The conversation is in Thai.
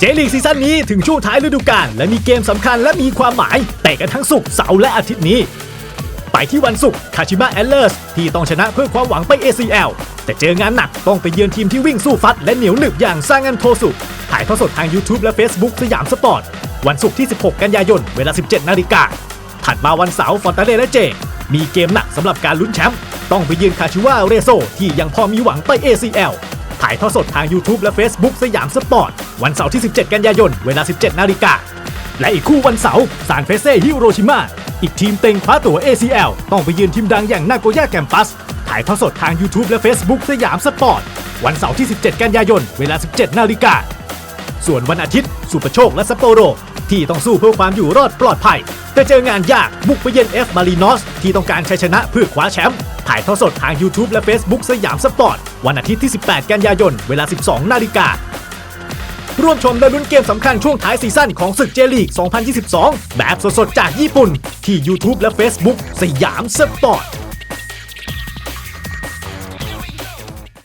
เจลีกซีซั่นนี้ถึงช่วงท้ายฤดูกาลและมีเกมสำคัญและมีความหมายเตะกันทั้งศุกร์เสาร์และอาทิตย์นี้ ไปที่วันศุกร์คาชิมะแอลเลอร์สที่ต้องชนะเพื่อความหวังไป ACL แต่เจองานหนักต้องไปเยือนทีมที่วิ่งสู้ฟัดและเหนียวหนึบอย่างซางันโทสุถ่ายทอดสดทาง YouTube และ Facebook สยามสปอร์ต วันศุกร์ที่ 16 กันยายน เวลา 17 นาฬิกา ถัดมาวันเสาร์ฟอนตาเล่และเจ มีเกมหนักสำหรับการลุ้นแชมป์ ต้องไปเยือนคาชิวาเรโซที่ยังพอมีหวังไป ACL ถ่ายทอดสดทาง YouTube และ Facebook สยามสปอร์ต วันเสาร์ที่ 17 กันยายน เวลา 17 นาฬิกา และอีกคู่วันเสาร์ซานเฟเซ่ฮิโรชิมาอีกทีมเต็งคว้าตั๋ว ACL ต้องไปยืนทีมดังอย่างนาโกย่าแกมปัส ถ่ายทอดสดทาง YouTube และ Facebook สยามสปอร์ต วันเสาร์ที่ 17 กันยายน เวลา 17 นาฬิกา ส่วนวันอาทิตย์ สุประโชคและซัปโปโร ที่ต้องสู้เพื่อความอยู่รอดปลอดภัย แต่เจองานยากบุกไปเยือนเอฟมารีนอสที่ต้องการชัยชนะเพื่อคว้าแชมป์ ถ่ายทอดสดทาง YouTube และ Facebook สยามสปอร์ต วันอาทิตย์ที่ 18 กันยายน เวลา 12 นาฬิการ่วมชมและลุ้นเกมสำคัญช่วงท้ายซีซั่นของศึกเจลีก 2022 แบบสดๆ จากญี่ปุ่น ที่ YouTube และ Facebook สยามสปอร์ต